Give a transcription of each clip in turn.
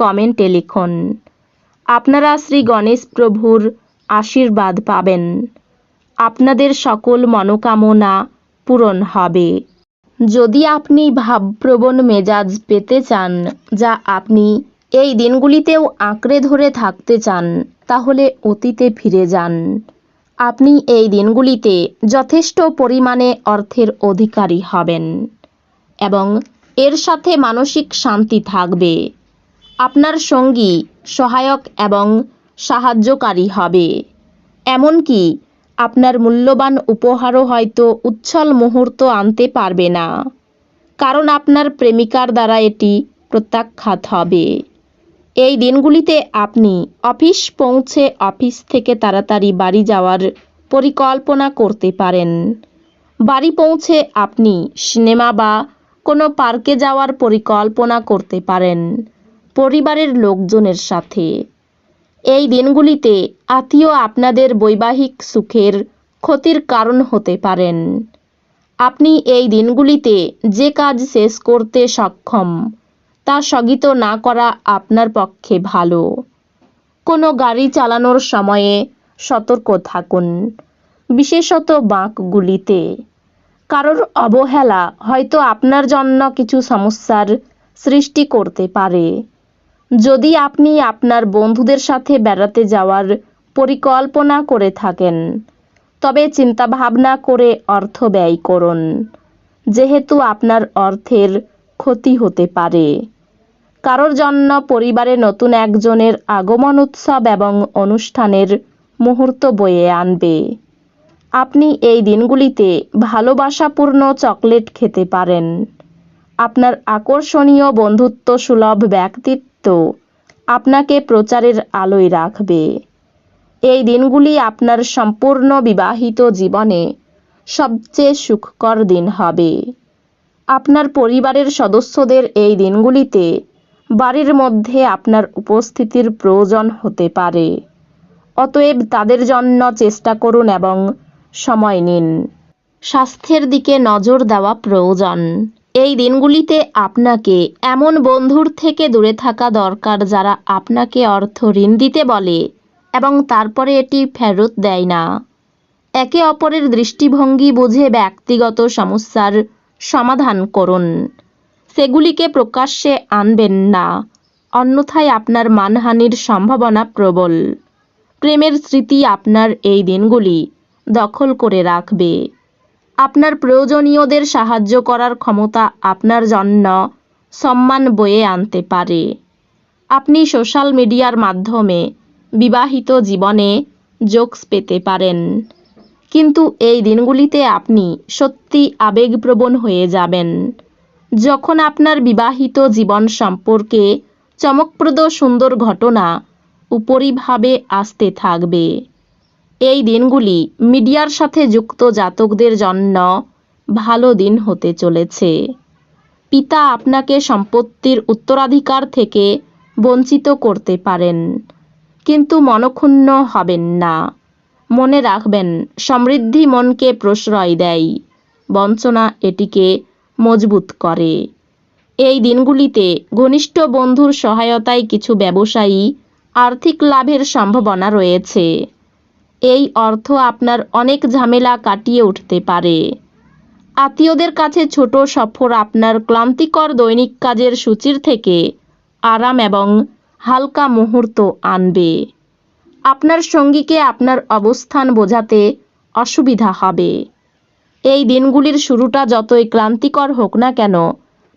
কমেন্টে লিখুন। আপনারা শ্রী গণেশ প্রভুর আশীর্বাদ পাবেন। আপনাদের সকল মনোকামনা পূরণ হবে। যদি আপনি ভাবপ্রবণ মেজাজ পেতে চান, যা আপনি এই দিনগুলিতেও আঁকড়ে ধরে থাকতে চান, তাহলে অতীতে ফিরে যান। আপনি এই দিনগুলিতে যথেষ্ট পরিমাণে অর্থের অধিকারী হবেন এবং এর সাথে মানসিক শান্তি থাকবে। আপনার সঙ্গী সহায়ক এবং সাহায্যকারী হবে। এমনকি আপনার মূল্যবান উপহারও হয়তো উচ্ছল মুহূর্ত আনতে পারবে না। কারণ আপনার প্রেমিকার দ্বারা এটি প্রত্যাখ্যাত হবে। এই দিনগুলিতে আপনি অফিস পৌঁছে অফিস থেকে তাড়াতাড়ি বাড়ি যাওয়ার পরিকল্পনা করতে পারেন। বাড়ি পৌঁছে আপনি সিনেমা বা কোনো পার্কে যাওয়ার পরিকল্পনা করতে পারেন। পরিবারের লোকজনের সাথে। এই দিনগুলিতে আত্মীয় আপনাদের বৈবাহিক সুখের ক্ষতির কারণ হতে পারেন। আপনি এই দিনগুলিতে যে কাজ শেষ করতে সক্ষম, তা স্থগিত না করা আপনার পক্ষে ভালো। কোনো গাড়ি চালানোর সময়ে সতর্ক থাকুন, বিশেষত বাঁকগুলিতে। কারোর অবহেলা হয়তো আপনার জন্য কিছু সমস্যার সৃষ্টি করতে পারে। যদি আপনি আপনার বন্ধুদের সাথে বেড়াতে যাওয়ার পরিকল্পনা করে থাকেন, তবে চিন্তাভাবনা করে অর্থ ব্যয় করুন, যেহেতু আপনার অর্থের ক্ষতি হতে পারে। কারোর জন্য পরিবারে নতুন একজনের আগমন উৎসব এবং অনুষ্ঠানের মুহূর্ত বয়ে আনবে। আপনি এই দিনগুলিতে ভালোবাসাপূর্ণ চকলেট খেতে পারেন। আপনার আকর্ষণীয় বন্ধুত্ব সুলভ ব্যক্তিত্ব আপনাকে প্রচারের আলোয় রাখবে। এই দিনগুলি আপনার সম্পূর্ণ বিবাহিত জীবনে সবচেয়ে সুখকর দিন হবে। আপনার পরিবারের সদস্যদের এই দিনগুলিতে বাড়ির মধ্যে আপনার উপস্থিতির প্রয়োজন হতে পারে। অতএব তাদের জন্য চেষ্টা করুন এবং সময় নিন। স্বাস্থ্যের দিকে নজর দেওয়া প্রয়োজন। এই দিনগুলিতে আপনাকে এমন বন্ধুর থেকে দূরে থাকা দরকার যারা আপনাকে অর্থ ঋণ দিতে বলে এবং তারপরে এটি ফেরত দেয় না। একে অপরের দৃষ্টিভঙ্গি বুঝে ব্যক্তিগত সমস্যার সমাধান করুন। সেগুলিকে প্রকাশ্যে আনবেন না, অন্যথায় আপনার মানহানির সম্ভাবনা প্রবল। প্রেমের স্মৃতি আপনার এই দিনগুলি দখল করে রাখবে। আপনার প্রয়োজনীয়দের সাহায্য করার ক্ষমতা আপনার জন্য সম্মান বয়ে আনতে পারে। আপনি সোশ্যাল মিডিয়ার মাধ্যমে বিবাহিত জীবনে জোকস পেতে পারেন। কিন্তু এই দিনগুলিতে আপনি সত্যি আবেগপ্রবণ হয়ে যাবেন। যখন আপনার বিবাহিত জীবন সম্পর্কে চমকপ্রদ সুন্দর ঘটনা উপরিভাবে আসতে থাকবে। এই দিনগুলি মিডিয়ার সাথে যুক্ত জাতকদের জন্য ভালো দিন হতে চলেছে। পিতা আপনাকে সম্পত্তির উত্তরাধিকার থেকে বঞ্চিত করতে পারেন, কিন্তু মনক্ষুণ্ণ হবেন না। মনে রাখবেন, সমৃদ্ধি মনকে প্রশ্রয় দেয়, বঞ্চনা এটিকে মজবুত করে। এই দিনগুলিতে ঘনিষ্ঠ বন্ধুর সহায়তায় কিছু ব্যবসায়ী আর্থিক লাভের সম্ভাবনা রয়েছে। এই অর্থ আপনার অনেক ঝামেলা কাটিয়ে উঠতে পারে। আত্মীয়দের কাছে ছোট সফর আপনার ক্লান্তিকর দৈনিক কাজের সূচির থেকে আরাম এবং হালকা মুহূর্ত আনবে। আপনার সঙ্গীকে আপনার অবস্থান বোঝাতে অসুবিধা হবে। এই দিনগুলির শুরুটা যতই ক্লান্তিকর হোক না কেন,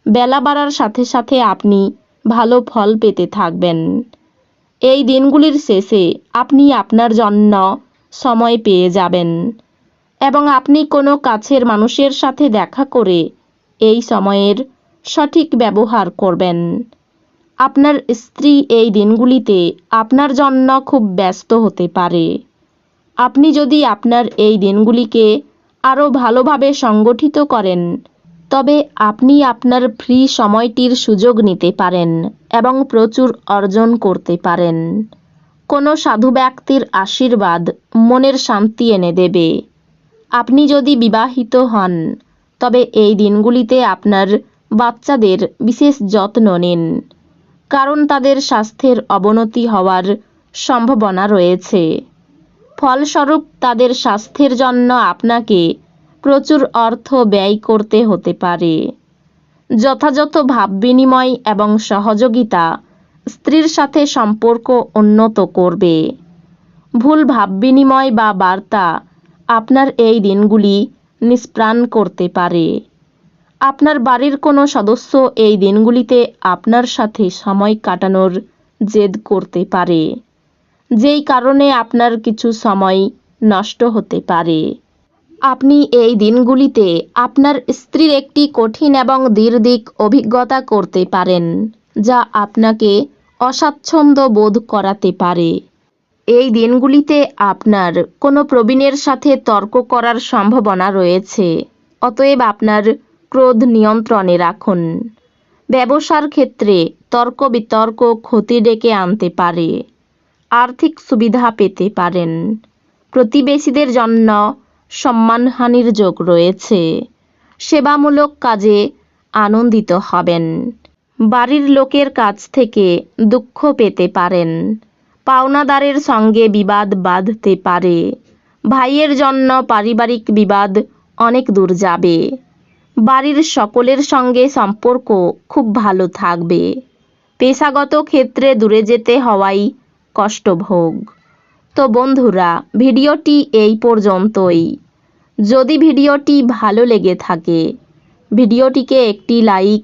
বেলা বাড়ার সাথে সাথে আপনি ভালো ফল পেতে থাকবেন। এই দিনগুলির শেষে আপনি আপনার জন্য সময় পেয়ে যাবেন। এবং আপনি কোনো কাছের মানুষের সাথে দেখা করে এই সময়ের সঠিক ব্যবহার করবেন। আপনার স্ত্রী এই দিনগুলিতে আপনার জন্য খুব ব্যস্ত হতে পারে। আপনি যদি আপনার এই দিনগুলিকে আরও ভালোভাবে সংগঠিত করেন, তবে আপনি আপনার ফ্রি সময়টির সুযোগ নিতে পারেন এবং প্রচুর অর্জন করতে পারেন। কোনো সাধু ব্যক্তির আশীর্বাদ মনের শান্তি এনে দেবে। আপনি যদি বিবাহিত হন, তবে এই দিনগুলিতে আপনার বাচ্চাদের বিশেষ যত্ন নিন, কারণ তাদের স্বাস্থ্যের অবনতি হওয়ার সম্ভাবনা রয়েছে। ফলস্বরূপ, তাদের স্বাস্থ্যের জন্য আপনাকে প্রচুর অর্থ ব্যয় করতে হতে পারে। যথাযথ ভাব বিনিময় এবং সহযোগিতা স্ত্রীর সাথে সম্পর্ক উন্নত করবে। ভুল ভাব বিনিময় বা বার্তা আপনার এই দিনগুলি নিষ্প্রাণ করতে পারে। আপনার বাড়ির কোনো সদস্য এই দিনগুলিতে আপনার সাথে সময় কাটানোর জেদ করতে পারে, যেই কারণে আপনার কিছু সময় নষ্ট হতে পারে। আপনি এই দিনগুলিতে আপনার স্ত্রীর একটি কঠিন এবং দীর্ঘিক অভিজ্ঞতা করতে পারেন। যা আপনাকে অস্বাচ্ছন্দ্য বোধ করাতে পারে। এই দিনগুলিতে আপনার কোনো প্রবীণের সাথে তর্ক করার সম্ভাবনা রয়েছে। অতএব আপনার ক্রোধ নিয়ন্ত্রণে রাখুন। ব্যবসার ক্ষেত্রে তর্ক বিতর্ক ক্ষতি ডেকে আনতে পারে। আর্থিক সুবিধা পেতে পারেন। প্রতিবেশীদের জন্য সম্মানহানির যোগ রয়েছে। সেবামূলক কাজে আনন্দিত হবেন। বাড়ির লোকের কাছ থেকে দুঃখ পেতে পারেন। পাওনাদারের সঙ্গে বিবাদ বাঁধতে পারে। ভাইয়ের জন্য পারিবারিক বিবাদ অনেক দূর যাবে। বাড়ির সকলের সঙ্গে সম্পর্ক খুব ভালো থাকবে। পেশাগত ক্ষেত্রে দূরে যেতে হওয়াই কষ্টভোগ। তো বন্ধুরা, ভিডিওটি এই পর্যন্তই। যদি ভিডিওটি ভালো লেগে থাকে, ভিডিওটিকে একটি লাইক